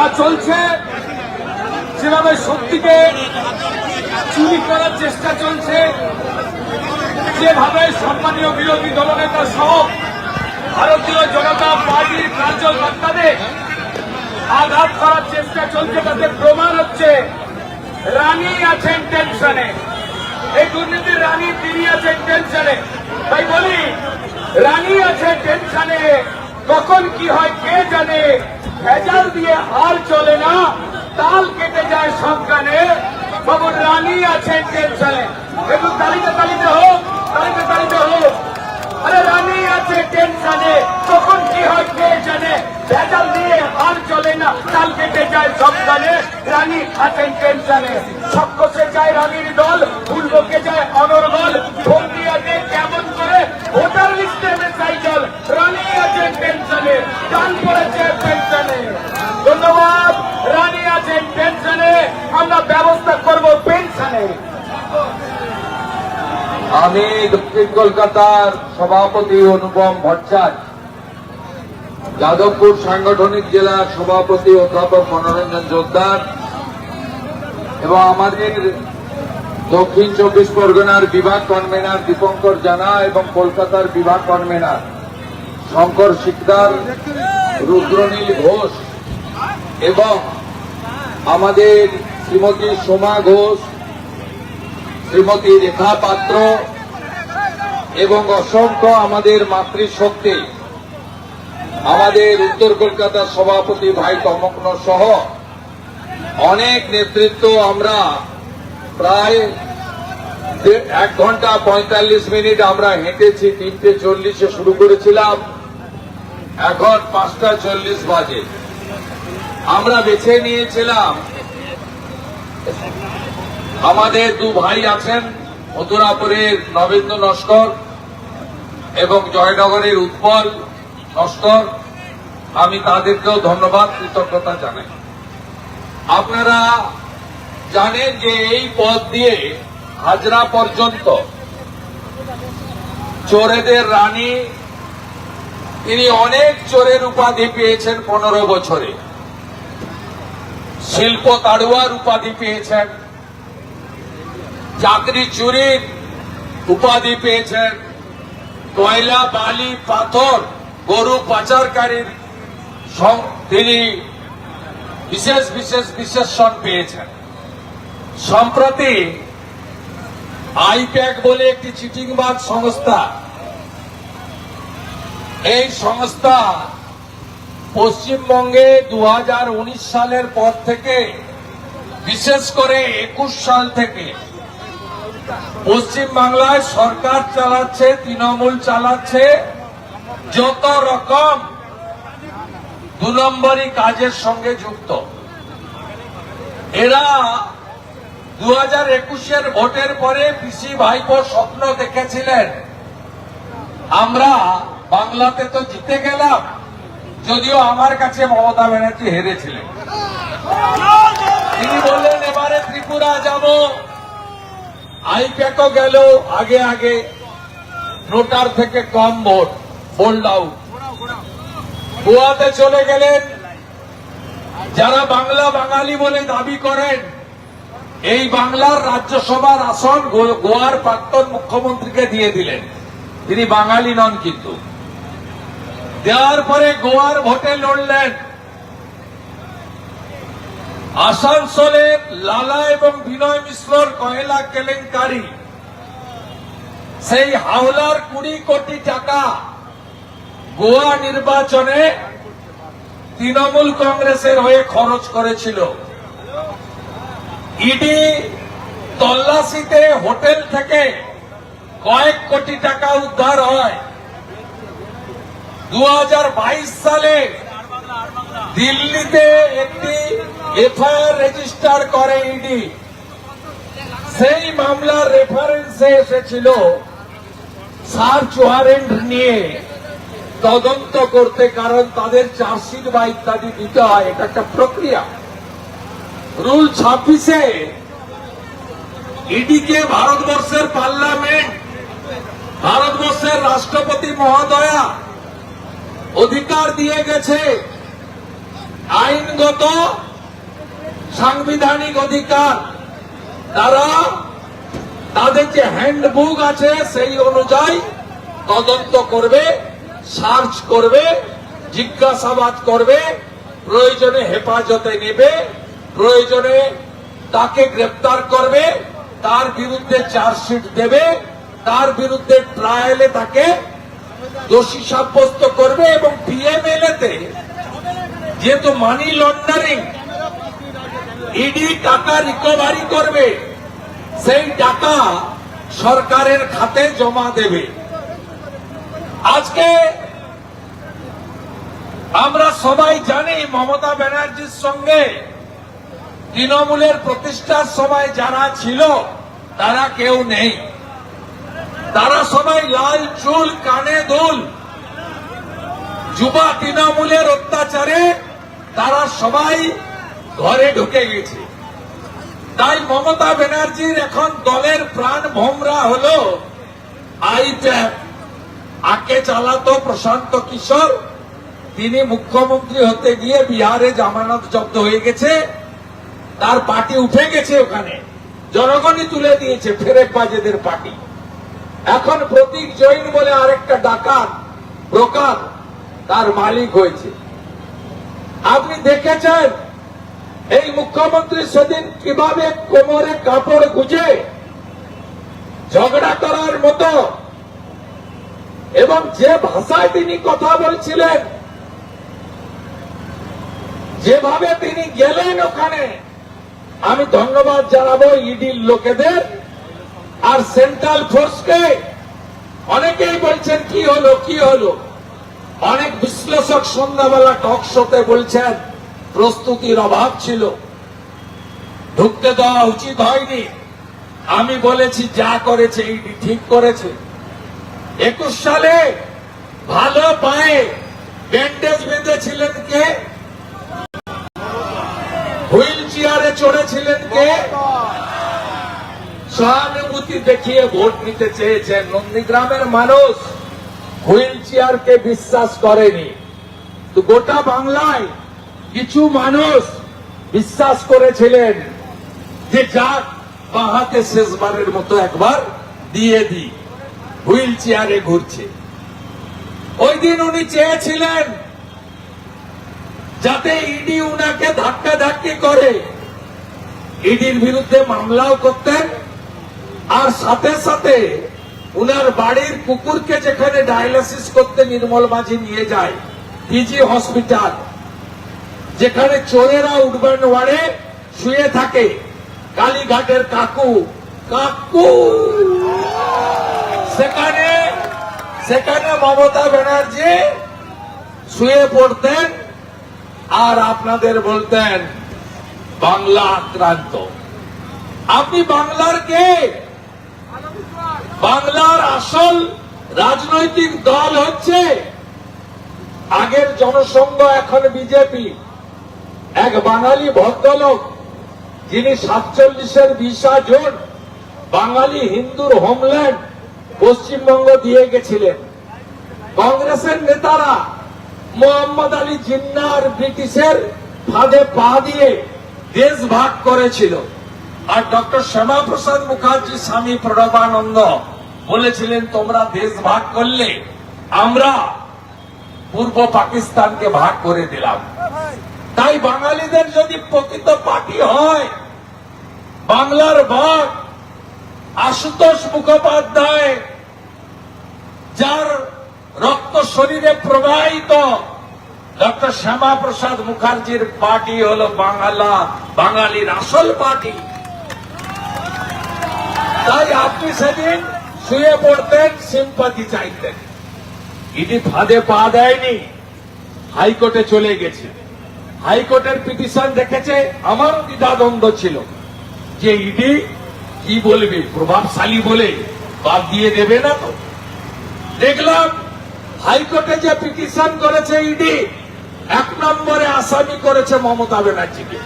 যা চলছে, যেভাবে শক্তিকে চুরি করার চেষ্টা চলছে, যেভাবে সম্মানীয় বিরোধী দলনেতা সহ ভারতীয় জনতা পার্টির কার্যকর্তাদের আঘাত করার চেষ্টা চলছে, তাতে প্রমাণ হচ্ছে রানী আছেন টেনশনে। এই দুর্নীতির রানী, তিনি আছেন টেনশনে। তাই বলি, রানী আছে টেনশনে। কখন কি হয় কে জানে? ভেজাল দিয়ে আর চলে না, তাল কেটে যায় সবখানে বাবু রানী আছেন টেনশনে একটু তালিকা তালিকা হোক তালিকা তালিকা হোক। আরে রানী আছে টেনশনে কখন কি হয় কে জানে? ভেজাল দিয়ে আর চলে না, তাল কেটে যায় সবখানে রানী আছেন টেনশনে সবকষে যায় রানীর দল ফুলবকে যায় অনর্গল। ভঙ্গি আছে কেমন করে? ভোটার লিস্টে মেশাই জল রানী টেনশনে টান পড়েছে টেনশনে ধন্যবাদ, রানী আছেন টেনশনে আমরা ব্যবস্থা করব পেনশনে। আমি দক্ষিণ কলকাতার সভাপতি অনুপম ভট্টাচার্য, যাদবপুর সাংগঠনিক জেলার সভাপতি অধ্যাপক মনোরঞ্জন জোরদার এবং আমাদের দক্ষিণ চব্বিশ পরগনার বিভাগ কনভেনার দীপঙ্কর জানা এবং কলকাতার বিভাগ কনভেনার শঙ্কর শিকদার, রুদ্রনীল ঘোষ এবং আমাদের শ্রীমতী সোমা ঘোষ, শ্রীমতী রেখা পাত্র এবং অসংখ্য আমাদের মাতৃশক্তি, আমাদের উত্তর কলকাতার সভাপতি ভাই তমগ্ন সহ অনেক নেতৃত্ব আমরা প্রায় এক ঘণ্টা পঁয়তাল্লিশ মিনিট আমরা হেঁটেছি, তিনটে চল্লিশে শুরু করেছিলাম। এখন পাঁচটা চল্লিশ বাজে। আমরা বেছে নিয়েছিলাম। আমাদের দু ভাই আছেন, মথুরাপুরের নবেন্দ্র নস্কর এবং জয়নগরের উৎপল নস্কর। আমি তাদেরকেও ধন্যবাদ, কৃতজ্ঞতা জানাই। আপনারা জানেন যে এই পথ দিয়ে হাজরা পর্যন্ত চোরেদের রানী তিনি অনেক চোরের উপাধি পেয়েছেন পনেরো বছরে। শিল্প তাড়ুয়ার উপাধি পেয়েছেন। চাকরি চুরির উপাধি পেয়েছেন। কয়লা, বালি, পাথর, গরু, পাচারকারীর তিনি বিশেষ বিশেষ, বিশেষণ পেয়েছেন। সম্প্রতি আইপ্যাক বলে একটি চিটিংবাজ সংস্থা এই সংস্থা পশ্চিমবঙ্গে দু হাজার উনিশ সালের পর থেকে, বিশেষ করে একুশ সাল থেকে পশ্চিম বাংলায় সরকার চালাচ্ছে, তৃণমূল চালাচ্ছে, যত রকম দু নম্বরই কাজের সঙ্গে যুক্ত। এরা দু হাজার একুশের ভোটের পরে পিসি ভাইপো স্বপ্ন দেখেছিলেন। আমরা বাংলাতে তো জিতে গেলাম, যদিও আমার কাছে মমতা ব্যানার্জি হেরেছিলেন। তিনি বললেন, এবারে ত্রিপুরা যাব। আইপ্যাকও গেল, আগে আগে। নোটার থেকে কম ভোট হোল্ড আউট। গোয়াতে চলে গেলেন। যারা বাংলা বাঙালি বলে দাবি করেন, এই বাংলার রাজ্যসভার আসন গোয়ার প্রাক্তন মুখ্যমন্ত্রীকে দিয়ে দিলেন। তিনি বাঙালি নন কিন্তু। দেওয়ার পরে গোয়ার ভোটে লড়লেন। আসানসোলের লালা এবং বিনয় মিশ্রর কয়লা কেলেঙ্কারি। সেই হাওলার কুড়ি কোটি টাকা গোয়া নির্বাচনে তৃণমূল কংগ্রেসের হয়ে খরচ করেছিল। ইডি তল্লাশিতে হোটেল থেকে কয়েক কোটি টাকা উদ্ধার হয়। দু হাজার বাইশ সালে দিল্লিতে একটি এফআইআর রেজিস্টার করে ইডি সেই মামলার রেফারেন্সে এসেছিল সার্চ ওয়ারেন্ট নিয়ে তদন্ত করতে, কারণ তাদের চার্জশিট বা ইত্যাদি দিতে হয়, এটা একটা প্রক্রিয়া। রুল ছাব্বিশে ইডিকে ভারতবর্ষের পার্লামেন্ট ভারতবর্ষের রাষ্ট্রপতি মহোদয়া অধিকার দিয়ে গেছে। আইনগত, সাংবিধানিক অধিকার। তারা তাদের যে হ্যান্ডবুক আছে, সেই অনুযায়ী তদন্ত করবে সার্চ করবে, জিজ্ঞাসাবাদ করবে, প্রয়োজনে হেফাজতে নেবে, প্রয়োজনে তাকে গ্রেপ্তার করবে, তার বিরুদ্ধে চার্জশিট দেবে, তার বিরুদ্ধে ট্রায়ালে তাকে দোষী সাব্যস্ত করবে এবং পিএমএলএ তে যেহেতু মানি লন্ডারিং ইডি টাকা রিকভারি করবে, সেই টাকা সরকারের খাতে জমা দেবে। আজকে আমরা সবাই জানি মমতা ব্যানার্জির সঙ্গে তৃণমূলের প্রতিষ্ঠার সময় যারা ছিল, তারা কেউ নেই। তারা সবাই লাল চুল, কানে দুল। যুবা তৃণমূলের অত্যাচারে তারা সবাই ঘরে ঢুকে গেছে। তাই মমতা ব্যানার্জির এখন দলের প্রাণ ভোমরা হলো আইপ্যাক। আকে চালাতো প্রশান্ত কিশোর, তিনি মুখ্যমন্ত্রী হতে গিয়ে বিহারে জামানত জব্দ হয়ে গেছে। তার পার্টি উঠে গেছে ওখানে। জনগণই তুলে দিয়েছে ফেরেক বাজেদের পার্টি। এখন প্রতীক জৈন বলে আরেকটা ডাকাত, ব্রোকার, তার মালিক হয়েছে। আপনি দেখেছেন, এই মুখ্যমন্ত্রী সেদিন কীভাবে কোমরে কাপড় গুজে ঝগড়া করার মতো এবং যে ভাষায় তিনি কথা বলছিলেন, যেভাবে তিনি গেলেন ওখানে, আমি ধন্যবাদ জানাব ইডির লোকেদের। আর সেন্ট্রাল ফোর্সকে অনেকেই বলছেন, কি হলো কি হলো? অনেক বিশ্লেষক সন্ধ্যাবেলা টক শোতে বলছেন, প্রস্তুতির অভাব ছিল। ঢুকতে দেওয়া উচিত হয়নি। আমি বলেছি, যা করেছে ইডি ঠিক করেছে। একুশ সালে ভালো পায়ে ব্যান্ডেজ বেঁধেছিলেন কে? হুইল চেয়ারে চড়েছিলেন কে? সহানুভূতি দেখিয়ে ভোট নিতে চেয়েছেন নন্দীগ্রামের মানুষ। হুইল চেয়ারকে বিশ্বাস করেনি। তো গোটা বাংলায় কিছু মানুষ বিশ্বাস করেছিলেন যে যাক, বাহাতে শেষবারের মতো একবার দিয়ে দি হুইল চেয়ারে ঘুরছে। ওই দিন উনি চেয়েছিলেন যাতে ইডি উনাকে ধাক্কা ধাক্কি করে। ইডির বিরুদ্ধে মামলাও করতেন আর সাথে সাথে উনার বাড়ির কুকুরকে যেখানে ডায়ালিসিস করতে নির্মল মাঝি নিয়ে যায়, পিজি হসপিটাল, যেখানে চোরেরা উঠবেন ওয়ার্ডে শুয়ে থাকে। কালীঘাটের কাকু কাকু! সেখানে সেখানে মমতা ব্যানার্জি শুয়ে পড়তেন আর আপনাদের বলতেন, বাংলা আক্রান্ত। আপনি বাংলার কে? বাংলার আসল রাজনৈতিক দল হচ্ছে আগের জনসংঘ, এখন বিজেপি। এক বাঙালি ভদ্রলোক, যিনি সাতচল্লিশের বিশা জুন বাঙালি হিন্দুর হোমল্যান্ড পশ্চিমবঙ্গ দিয়ে গেছিলেন। কংগ্রেসের নেতারা মোহাম্মদ আলী জিন্নার ব্রিটিশের ফাঁদে পা দিয়ে দেশ ভাগ করেছিল। আর ডক্টর শ্যামাপ্রসাদ মুখার্জি স্বামী প্রণবানন্দ বলেছিলেন, তোমরা দেশ ভাগ করলে আমরা পূর্ব পাকিস্তানকে ভাগ করে দিলাম। তাই বাঙালিদের যদি প্রকৃত পার্টি হয়, বাংলার ভাগ আশুতোষ মুখোপাধ্যায়, যার রক্ত শরীরে প্রবাহিত, ডক্টর শ্যামা প্রসাদ মুখার্জির পার্টি হলো বাংলা, বাঙালির আসল পার্টি। তাই আপনি সেদিন শুয়ে পড়তেন, সিম্পাতি চাইতেন। ইডি ফাঁদে পা দেয়নি, হাইকোর্টে চলে গেছে। হাইকোর্টের পিটিশন দেখেছে, আমারও দ্বিধাদ্বন্দ্ব ছিল। যে ইডি কি বলবে, প্রভাবশালী বলে বাদ দিয়ে দেবে না তো? দেখলাম, হাইকোর্টে যে পিটিশন করেছে ইডি, এক নম্বরে আসামি করেছে মমতা ব্যানার্জিকে।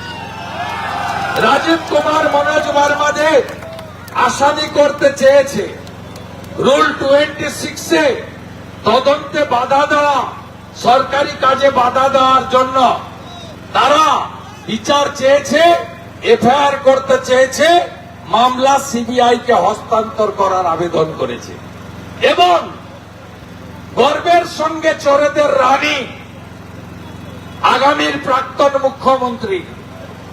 রাজীব কুমার, মনোজ বর্মাদের আসামি করতে চেয়েছে। রুল টোয়েন্টি সিক্সে তদন্তে বাধা দেওয়া, সরকারি কাজে বাধা দেওয়ার জন্য তারা বিচার চেয়েছে, এফআইআর করতে চেয়েছে, মামলা সিবিআই কে হস্তান্তর করার আবেদন করেছে। এবং গর্বের সঙ্গে চোরেদের রানী, আগামীর প্রাক্তন মুখ্যমন্ত্রী,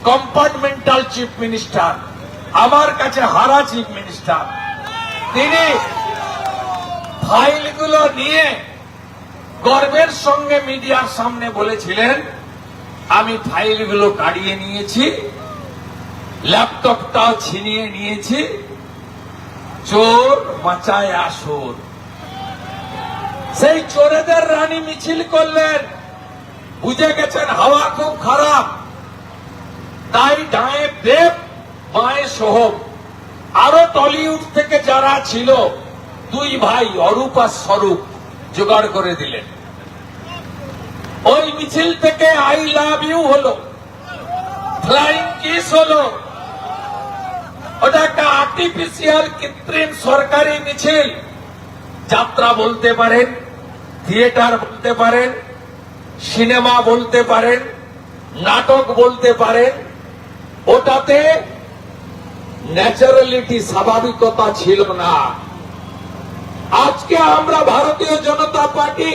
কম্পার্টমেন্টাল চিফ মিনিস্টার আমার কাছে হারা চিফ মিনিস্টার। তিনি ফাইলগুলো নিয়ে গর্বের সঙ্গে মিডিয়ার সামনে বলেছিলেন, আমি ফাইলগুলো কাড়িয়ে নিয়েছি ল্যাপটপটাও ছিনিয়ে নিয়েছি, চোর মাচায় আসর সেই চোরেদের রানী মিছিল করলেন। বুঝে গেছেন হাওয়া খুব খারাপ। তাই ডায়ে দেব বাঁয়ে সোহম আরও টলিউড থেকে যারা ছিল, দুই ভাই অরূপ আর স্বরূপ জোগাড় করে দিলেন। ওই মিছিল থেকে আই লাভ ইউ হলো ফ্লাইং কিস হলো। ওটা একটা আর্টিফিশিয়াল কৃত্রিম সরকারি মিছিল। যাত্রা বলতে পারেন থিয়েটার বলতে পারেন সিনেমা বলতে পারেন, নাটক বলতে পারেন, ওটাতে ন্যাচারালিটি স্বাভাবিকতা ছিল না। আজকে আমরা ভারতীয় জনতা পার্টি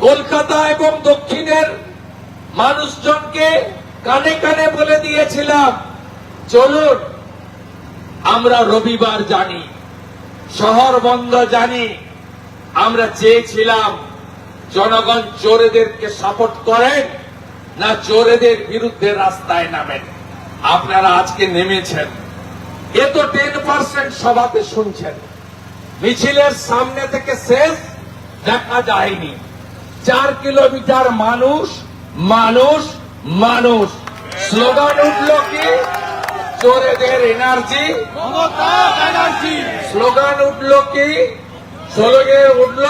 কলকাতা এবং দক্ষিণের মানুষজনকে কানে কানে বলে দিয়েছিলাম, চলুন, আমরা রবিবার জানি, শহর বন্ধ জানি, আমরা চেয়েছিলাম জনগণ চোরেদেরকে সাপোর্ট করেন না চোরেদের বিরুদ্ধে রাস্তায় নামেন। আপনারা আজকে নেমেছেন। এ তো টেন পার্সেন্ট সভাতে শুনছেন। মিছিলের সামনে থেকে শেষ দেখা যায়নি। চার কিলোমিটার মানুষ মানুষ মানুষ। স্লোগান উঠল কি? চোরেদের এনার্জি। স্লোগান উঠল কি? স্লোগান উঠল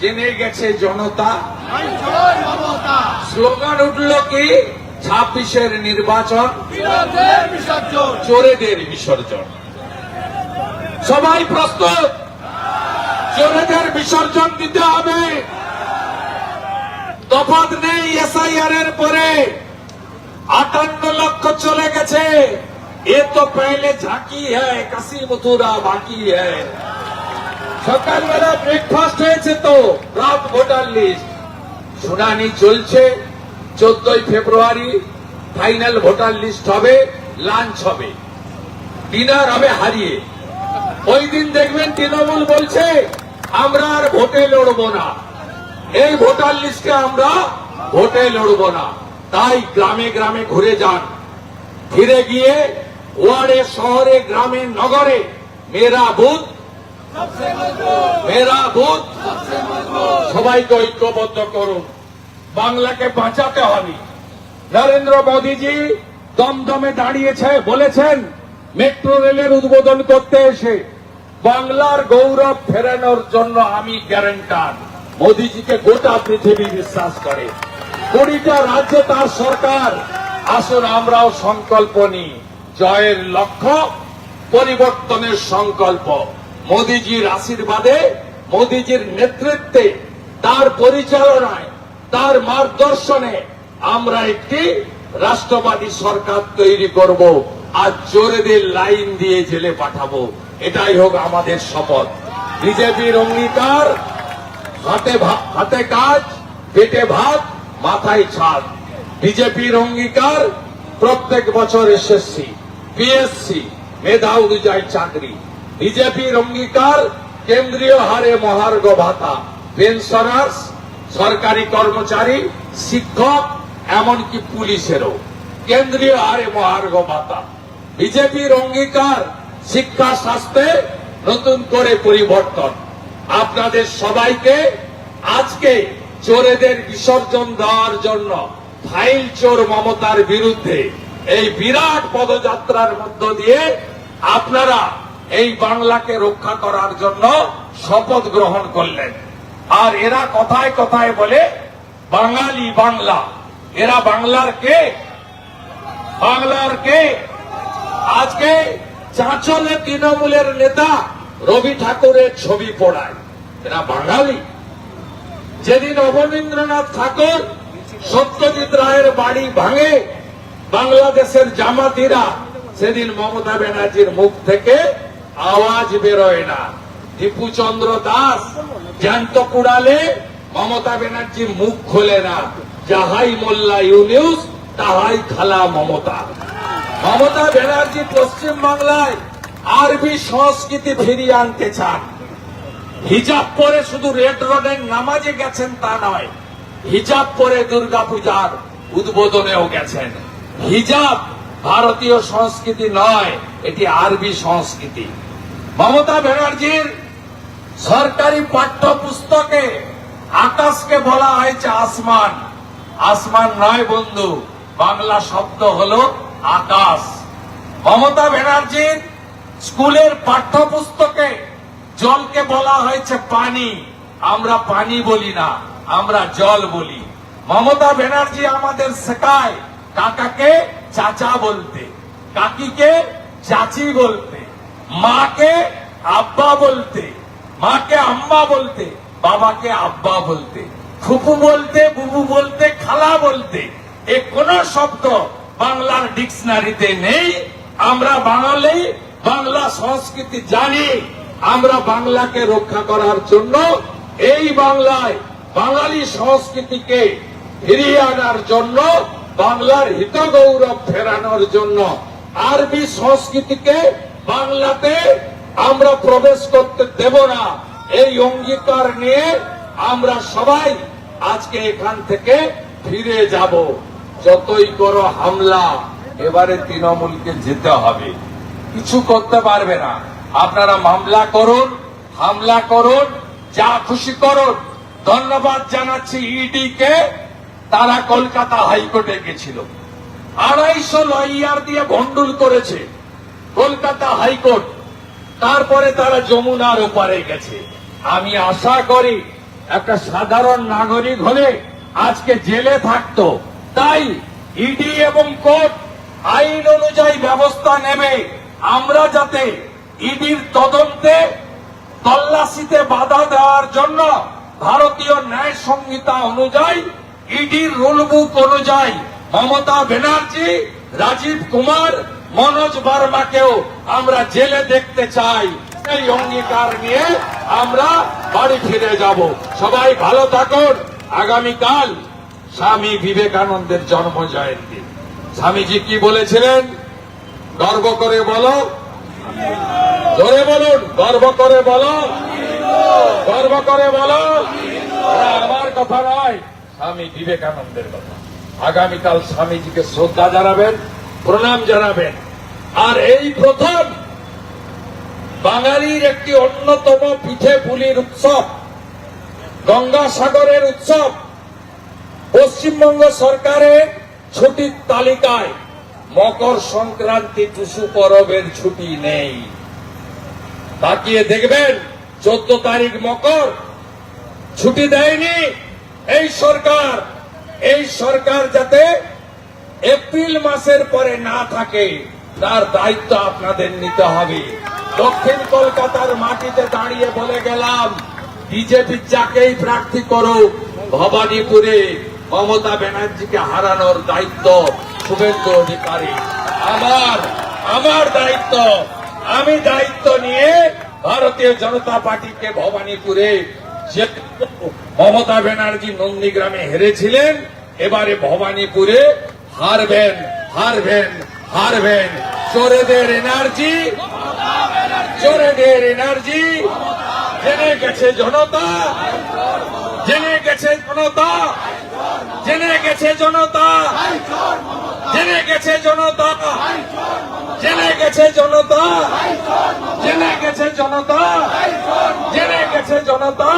জেনে গেছে জনতা। স্লোগান উঠল কি? ছাব্বিশের নির্বাচন চোরেদের বিসর্জন। সবাই প্রস্তুত? চোরেদের বিসর্জন দিতে হবে। তফাৎ নেই এসআইআর এর পরে। আটান্ন লক্ষ চলে গেছে। এ তো পেলে ঝাঁকি হ্যায় কাশি মথুরা বাকি হ্যায়। সকালবেলা ব্রেকফাস্ট হয়েছে তো রাত ভোটার লিস্ট শুনানি চলছে। চোদ্দই ফেব্রুয়ারি ফাইনাল ভোটার লিস্ট হবে লাঞ্চ হবে। ডিনার হবে হারিয়ে। ওই দিন দেখবেন তৃণমূল বলছে, আমরা আর ভোটে লড়বো না। এই ভোটার লিস্টে আমরা ভোটে লড়বো না। তাই গ্রামে গ্রামে ঘুরে যান। ফিরে গিয়ে ওয়ার্ডে, শহরে, গ্রামে, নগরে মেরা বুথ মেরা বুথ, সবাইকে ঐক্যবদ্ধ করুন। বাংলাকে বাঁচাতে হবে। নরেন্দ্র মোদীজি দমদমে দাঁড়িয়েছে, বলেছেন, মেট্রো রেলের উদ্বোধন করতে এসে বাংলার গৌরব ফেরানোর জন্য আমি গ্যারেন্টার। মোদীজিকে গোটা পৃথিবী বিশ্বাস করে। কুড়িটা রাজ্যে তার সরকার। আসুন আমরাও সংকল্প নিই। জয়ের লক্ষ্য, পরিবর্তনের সংকল্প। মোদীজির আশীর্বাদে, মোদীজির নেতৃত্বে, তার পরিচালনায় তার মার্গদর্শনে আমরা একটি রাষ্ট্রবাদী সরকার তৈরি করব আর চোরেদের লাইন দিয়ে জেলে পাঠাবো। এটাই হোক আমাদের শপথ। বিজেপির অঙ্গীকার, হাতে হাতে কাজ, পেটে ভাত, মাথায় ছাদ। বিজেপির অঙ্গীকার, প্রত্যেক বছর এসএসসি, পিএসসি মেধা অনুযায়ী চাকরি। বিজেপির অঙ্গীকার, কেন্দ্রীয় হারে মহার্ঘ ভাতা পেনশনার্স সরকারি কর্মচারী, শিক্ষক, এমনকি পুলিশেরও। কেন্দ্রীয় হারে মহার্ঘ ভাতা বিজেপির অঙ্গীকার শিক্ষা স্বাস্থ্যে নতুন করে পরিবর্তন। আপনাদের সবাইকে আজকে চোরেদের বিসর্জন দেওয়ার জন্য ফাইল চোর মমতার বিরুদ্ধে এই বিরাট পদযাত্রার মধ্য দিয়ে আপনারা এই বাংলাকে রক্ষা করার জন্য শপথ গ্রহণ করলেন। আর এরা কথায় কথায় বলে, বাঙালি বাংলা। এরা বাংলার কে? বাংলার কে? আজকে চাঁচলে তৃণমূলের নেতা রবি ঠাকুরের ছবি পড়ায়। এরা বাঙালি। যেদিন অবনীন্দ্রনাথ ঠাকুর সত্যজিৎ রায়ের বাড়ি ভাঙে, বাংলাদেশের জামাতিরা, সেদিন মমতা ব্যানার্জির মুখ থেকে আওয়াজ বেরোয় না। দীপুচন্দ্র দাস জ্যান্ত কুড়ালে মমতা ব্যানার্জি মুখ খোলে না। যাহাই মোল্লা ইউনিউস, তাহাই খালা মমতা। মমতা ব্যানার্জি পশ্চিম বাংলায় আরবি সংস্কৃতি ফিরিয়ে আনতে চান। হিজাব পরে শুধু রেড রোডের নামাজে গেছেন তা নয়, হিজাব পরে দুর্গাপূজার উদ্বোধনেও গেছেন। হিজাব ভারতীয় সংস্কৃতি নয়, এটি আরবি সংস্কৃতি। মমতা ব্যানার্জির সরকারি পাঠ্যপুস্তকে আকাশকে বলা হয়েছে আসমান। আসমান নয় বন্ধু, বাংলা শব্দ হলো আকাশ। মমতা ব্যানার্জির স্কুলের পাঠ্যপুস্তকে জলকে বলা হয়েছে পানি। আমরা পানি বলি না, আমরা জল বলি। মমতা ব্যানার্জি আমাদের শেখায় কাকাকে চাচা বলতে, কাকিকে চাচি বলতে, মাকে আব্বা বলতে। মাকে আম্মা বলতে, বাবাকে আব্বা বলতে ফুপু বলতে, বুবু বলতে, খালা বলতে, এ কোন শব্দ বাংলার ডিকশনারিতে নেই। আমরা বাঙালি, বাংলা সংস্কৃতি জানি। আমরা বাংলাকে রক্ষা করার জন্য এই বাংলায় বাঙালি সংস্কৃতিকে ফিরিয়ে আনার জন্য, বাংলার হিত গৌরব ফেরানোর জন্য আরবি সংস্কৃতিকে বাংলাতে আমরা প্রবেশ করতে দেব না। এই অঙ্গীকার নিয়ে আমরা সবাই আজকে এখান থেকে ফিরে যাব। যতই করো হামলা, এবারে তৃণমূলকে যেতে হবে। কিছু করতে পারবে না। আপনারা মামলা করুন, হামলা করুন, যা খুশি করুন। ধন্যবাদ জানাচ্ছি ইডি কে তারা কলকাতা হাইকোর্টে গেছিল। আড়াইশো লয়ার দিয়ে ভন্ডুল করেছে। কলকাতা হাইকোর্ট তারপরে তারা যমুনার ওপারে গেছে। আমি আশা করি একটা সাধারণ নাগরিক হলে আজকে জেলে থাকতো। তাই ইডি এবং কোর্ট আইন অনুযায়ী ব্যবস্থা নেবে। আমরা যাতে ইডির তদন্তে তল্লাশিতে বাধা দেওয়ার জন্য ভারতীয় ন্যায় সংহিতা অনুযায়ী ইডির রুল বুক অনুযায়ী মমতা ব্যানার্জি, রাজীব কুমার মনোজ বার্মাকেও আমরা জেলে দেখতে চাই। এই অঙ্গীকার নিয়ে আমরা বাড়ি ফিরে যাব। সবাই ভালো থাকুন। আগামীকাল স্বামী বিবেকানন্দের জন্ম জয়ন্তী স্বামীজি কি বলেছিলেন? গর্ব করে বলো। জোরে বলুন, গর্ব করে বলো। গর্ব করে বলো। আমার কথা নয়, স্বামী বিবেকানন্দের কথা। আগামীকাল স্বামীজিকে শ্রদ্ধা জানাবেন। প্রণাম জানাবেন। আর এই প্রথম বাঙালির একটি অন্যতম পিঠে পুলির উৎসব, গঙ্গাসাগরের উৎসব, পশ্চিমবঙ্গ সরকারের ছুটির তালিকায় মকর সংক্রান্তি টুসু পরবের ছুটি নেই। তাকিয়ে দেখবেন, চোদ্দ তারিখ মকর, ছুটি দেয়নি এই সরকার। এই সরকার যাতে এপ্রিল মাসের পরে না থাকে, তার দায়িত্ব আপনাদের নিতে হবে। দক্ষিণ কলকাতার মাটিতে দাঁড়িয়ে বলে গেলাম, বিজেপি যাকেই প্রার্থী করুক, ভবানীপুরে মমতা ব্যানার্জিকে হারানোর দায়িত্ব শুভেন্দু অধিকারী। আমার আমার দায়িত্ব, আমি দায়িত্ব নিয়ে ভারতীয় জনতা পার্টিকে ভবানীপুরে যে মমতা ব্যানার্জি নন্দীগ্রামে হেরেছিলেন, এবারে ভবানীপুরে হারবেন হারবেন হারবেন। চোরেদের এনার্জি চোরেদের এনার্জি। জেনে গেছে জনতা, জেনে গেছে জনতা, জেনে গেছে জনতা। জেনে গেছে জনতা। জেনে গেছে জনতা। জেনে গেছে জনতা। জেনে গেছে জনতা।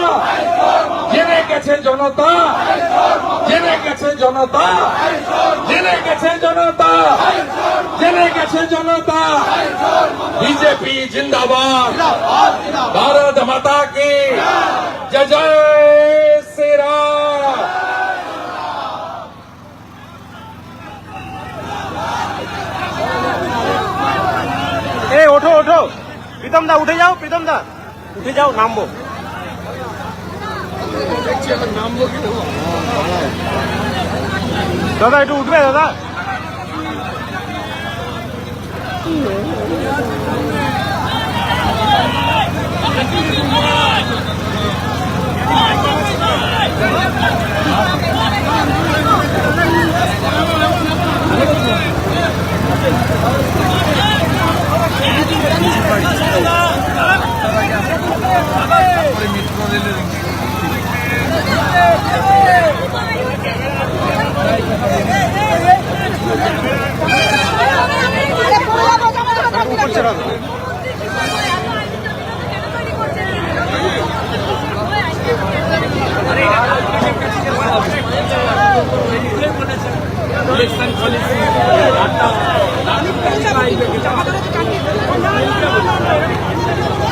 জেনে গেছে জনতা। জেনে গেছে জনতা। জেনে গেছে জনতা। জেনে গেছে জনতা। বিজেপি জিন্দাবাদ। ভারত মাতা কি? জয়। প্রীতম দা উঠে যাও প্রীতম দা উঠে যাও নামবো দাদা একটু উঠবে দাদা করছে দাদা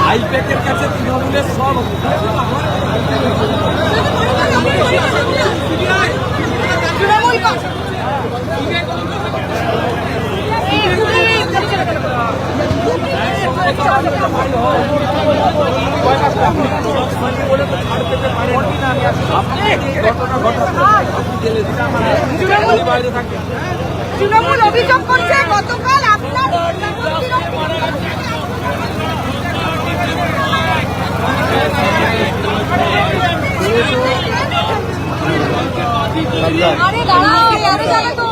আইপ্যাকের কাছে তৃণমূলের সব তৃণমূল কংগ্রেস তৃণমূল তৃণমূল অভিযোগ করছে গতকাল আপনার আরে দাঁড়াও আরে যাবে তো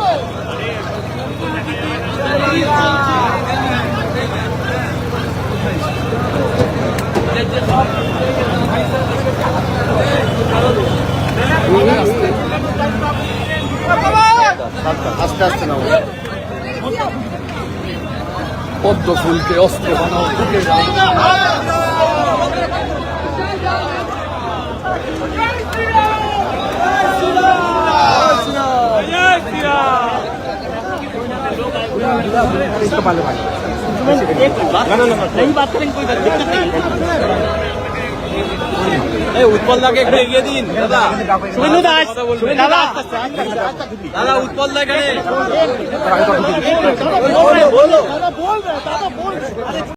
পদ্ম ফুলকে অস্ত্র বানাও বুকে উৎপল দাকে একটু এগিয়ে দিন দাদা। দাস দাদা দাদা উৎপল দা এখানে।